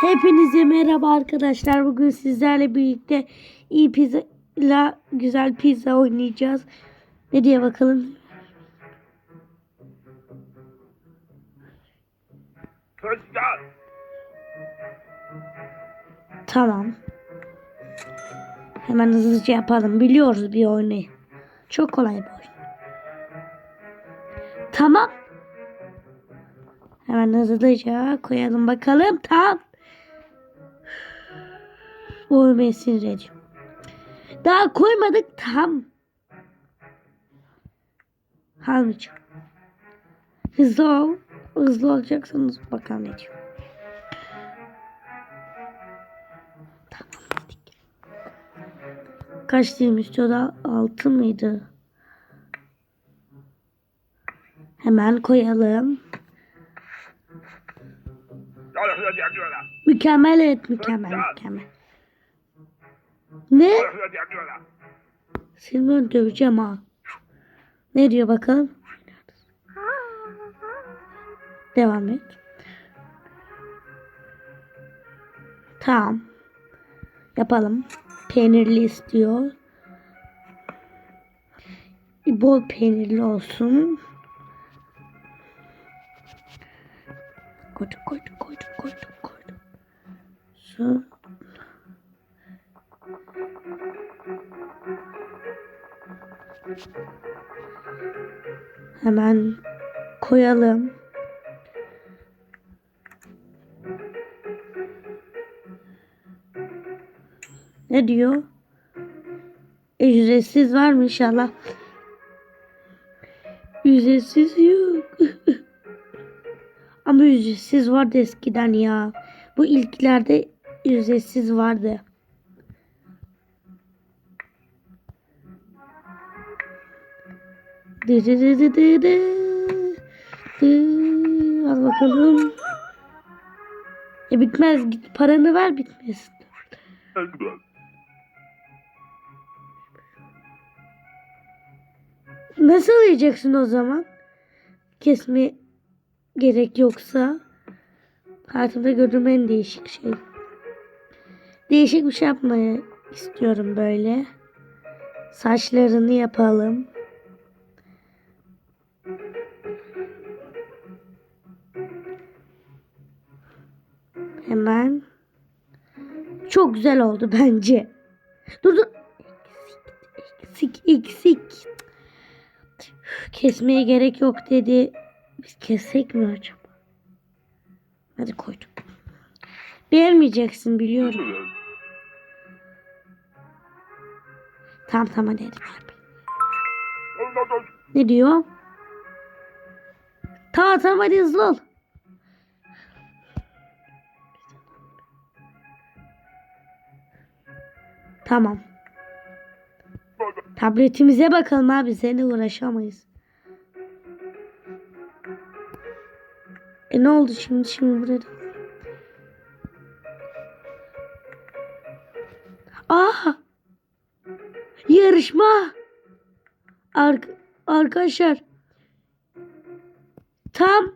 Hepinize merhaba arkadaşlar. Bugün sizlerle birlikte iyi pizza ile güzel pizza oynayacağız. Ne diye bakalım. Tamam. Hemen hızlıca yapalım. Biliyoruz bir oyunu. Çok kolay bir oyun. Tamam. Hemen hızlıca koyalım bakalım. Tamam. Bu beni sinir ediyor. Daha koymadık. Tam. Almayacağım. Hızlı ol. Hızlı olacaksınız. Bakalım ne diyor. Kaç dilim istiyordu? Altı mıydı? Hemen koyalım. Mükemmel evet mükemmel mükemmel. Ne? Seni ben döveceğim ha. Ne diyor bakalım? Devam et. Tamam. Yapalım. Peynirli istiyor. Bol peynirli olsun. Koyduk koyduk koyduk koyduk koyduk. Su. Hemen koyalım. Ne diyor? Ücretsiz var mı inşallah? Ücretsiz yok. Ama ücretsiz vardı eskiden ya. Bu ilklerde ücretsiz vardı. Dı dı dı dı dı dı. Dı. Al bakalım. E bitmez. Git paranı ver bitmez. Nasıl yiyeceksin o zaman? Kesme gerek yoksa. Hayatımda gördüğüm en değişik şey. Değişik bir şey yapmayı istiyorum böyle. Saçlarını yapalım. Hemen. Çok güzel oldu bence. Dur dur. Eksik eksik. Kesmeye gerek yok dedi. Biz kessek mi acaba? Hadi koyduk. Beğenmeyeceksin biliyorum. Tamam tamam hadi hadi. Ne diyor? Tamam tamam hadi hızlı ol. Tamam. Tabletimize bakalım abi. Seninle uğraşamayız. E ne oldu şimdi şimdi burada? Aa! Yarışma. Ark arkadaşlar. Tam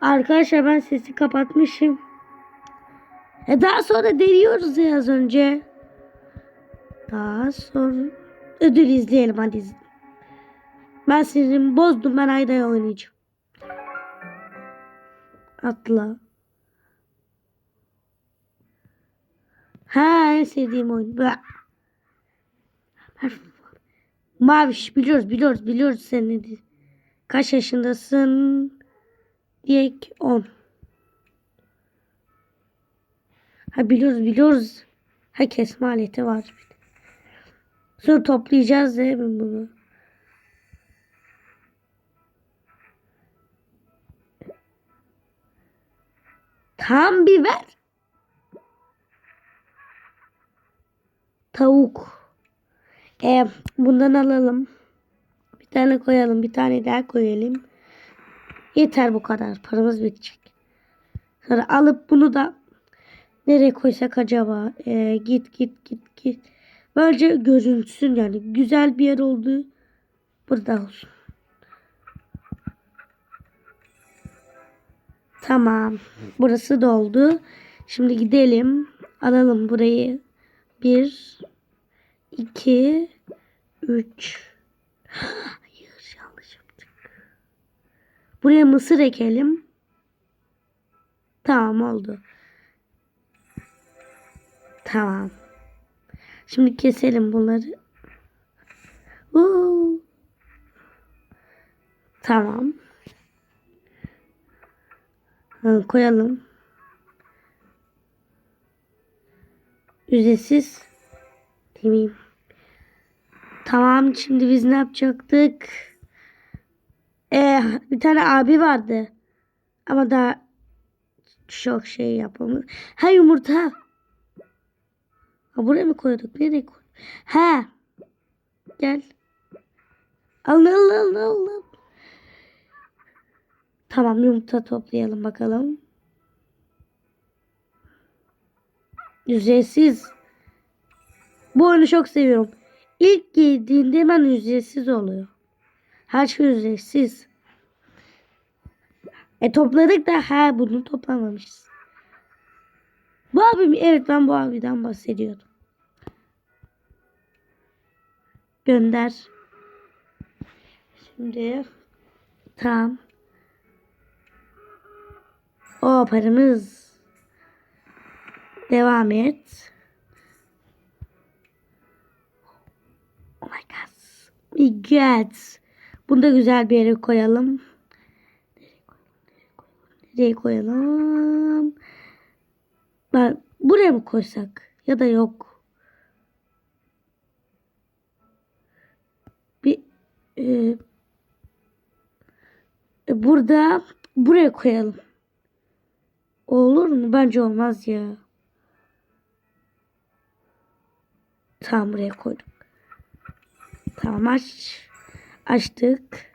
Arkadaşlar ben sesi kapatmışım. E daha sonra deniyoruz ya az önce. Daha sonra ödül izleyelim hadi. Ben sinirimi bozdum ben Ayda'ya oynayacağım. Atla. Ha en sevdiğim oyun. Maviş biliyoruz biliyoruz biliyoruz sen ne diye- Kaç yaşındasın? Diyek 10. Ha biliyoruz biliyoruz. Ha kesme aleti var. Sonra toplayacağız değil mi bunu? Tam bir ver. Tavuk. E, bundan alalım. Bir tane koyalım. Bir tane daha koyalım. Yeter bu kadar. Paramız bitecek. Sonra alıp bunu da nereye koysak acaba? E, git git git git. Böylece görünsün yani. Güzel bir yer oldu. Burada olsun. Tamam. Burası doldu. Şimdi gidelim. Alalım burayı. Bir, iki, üç. Buraya mısır ekelim. Tamam oldu. Tamam. Şimdi keselim bunları. Uuu. Tamam. Ha, koyalım. Ücretsiz. Demeyeyim. Tamam şimdi biz ne yapacaktık? Ee, bir tane abi vardı. Ama daha çok şey yapamız. Ha yumurta. Ha buraya mı koyduk? Nereye koyduk? Ha. Gel. Al al al al. al. Tamam yumurta toplayalım bakalım. Ücretsiz. Bu oyunu çok seviyorum. İlk girdiğinde hemen ücretsiz oluyor. Her şey ücretsiz. E topladık da ha bunu toplamamışız. Bu abim evet ben bu abiden bahsediyordum. Gönder. Şimdi tamam. O paramız. Devam et. Oh my god. My god. Bunu da güzel bir yere koyalım. Nereye koyalım? Ben buraya mı koysak? Ya da yok. Bir e, e, burada buraya koyalım. Olur mu? Bence olmaz ya. Tamam buraya koyduk. Tamam aç. Açtık.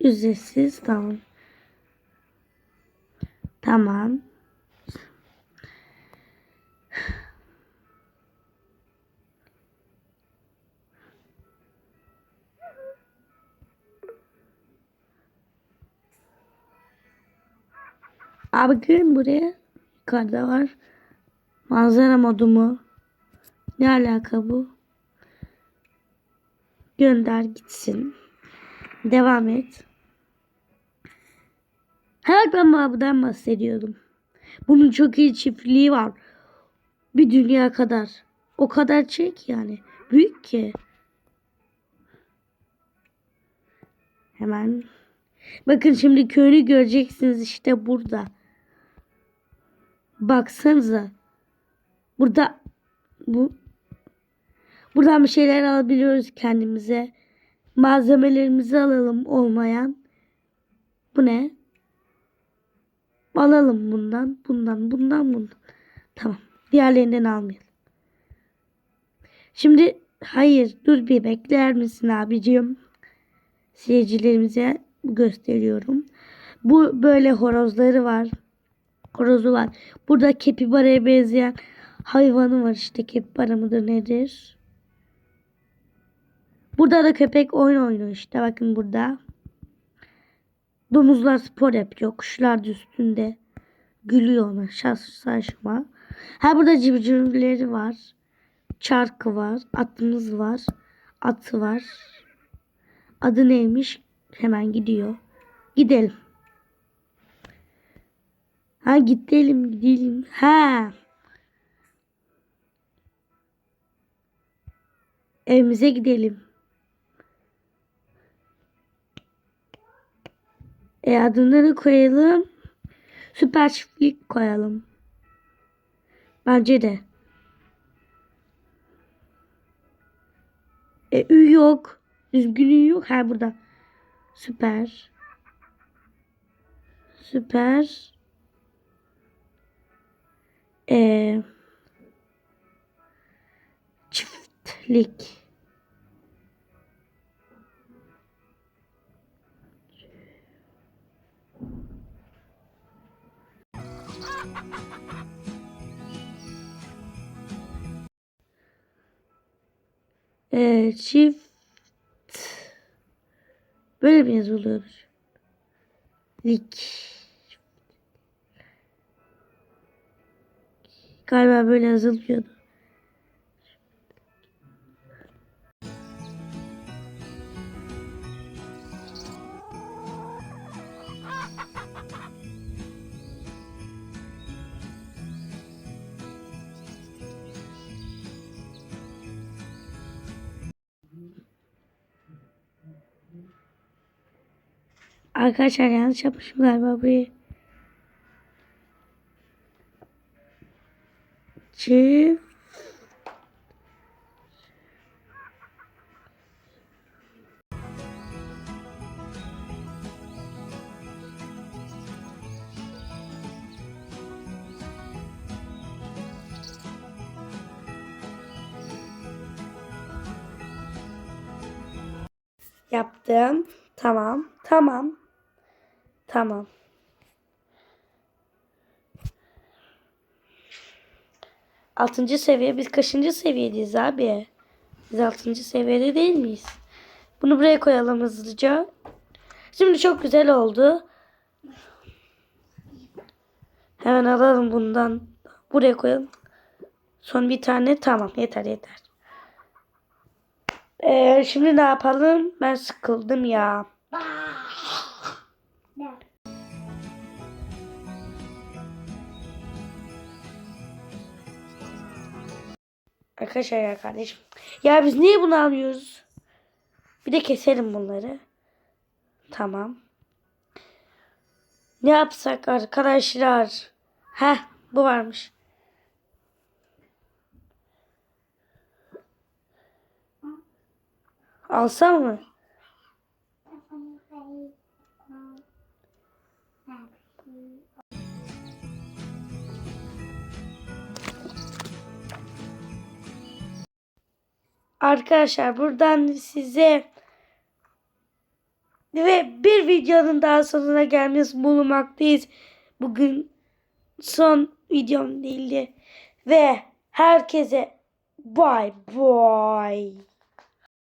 Ücretsiz tamam. Tamam. Abi gelin buraya. Yukarıda var. Manzara modu mu? Ne alaka bu? Gönder gitsin. Devam et. Evet ben buradan bahsediyordum. Bunun çok iyi çiftliği var. Bir dünya kadar. O kadar çek yani. Büyük ki. Hemen. Bakın şimdi köyü göreceksiniz işte burada. Baksanıza. Burada bu buradan bir şeyler alabiliyoruz kendimize. Malzemelerimizi alalım olmayan. Bu ne? Alalım bundan, bundan, bundan, bundan. Tamam. Diğerlerinden almayalım. Şimdi hayır dur bir bekler misin abicim? Seyircilerimize gösteriyorum. Bu böyle horozları var. Horozu var. Burada kepibaraya benzeyen hayvanı var işte kepibara mıdır nedir? Burada da köpek oyun oynuyor işte bakın burada. Domuzlar spor yapıyor. Kuşlar da üstünde. Gülüyor ona. Saçma. Ha burada civcivleri var. Çarkı var. Atımız var. Atı var. Adı neymiş? Hemen gidiyor. Gidelim. Ha gidelim gidelim. Ha. Evimize gidelim. E adını koyalım. Süper çiftlik koyalım. Bence de. E ü yok. Üzgünü yok. Ha burada. Süper. Süper. E, çiftlik. E, çift. Böyle mi yazılıyor? Lik. Galiba böyle yazılıyordu. Arkadaşlar yanlış yapmışım galiba burayı. Çift. Yaptım. Tamam. Tamam. Tamam. Altıncı seviye. Biz kaçıncı seviyedeyiz abi? Biz altıncı seviyede değil miyiz? Bunu buraya koyalım hızlıca. Şimdi çok güzel oldu. Hemen alalım bundan. Buraya koyalım. Son bir tane. Tamam yeter yeter. Ee, şimdi ne yapalım? Ben sıkıldım ya. Arkadaşlar ya kardeşim. Ya biz niye bunu alıyoruz? Bir de keselim bunları. Tamam. Ne yapsak arkadaşlar? Heh bu varmış. Alsam mı? Arkadaşlar buradan size ve bir videonun daha sonuna gelmiş bulunmaktayız. Bugün son videom değildi. Ve herkese bye bye.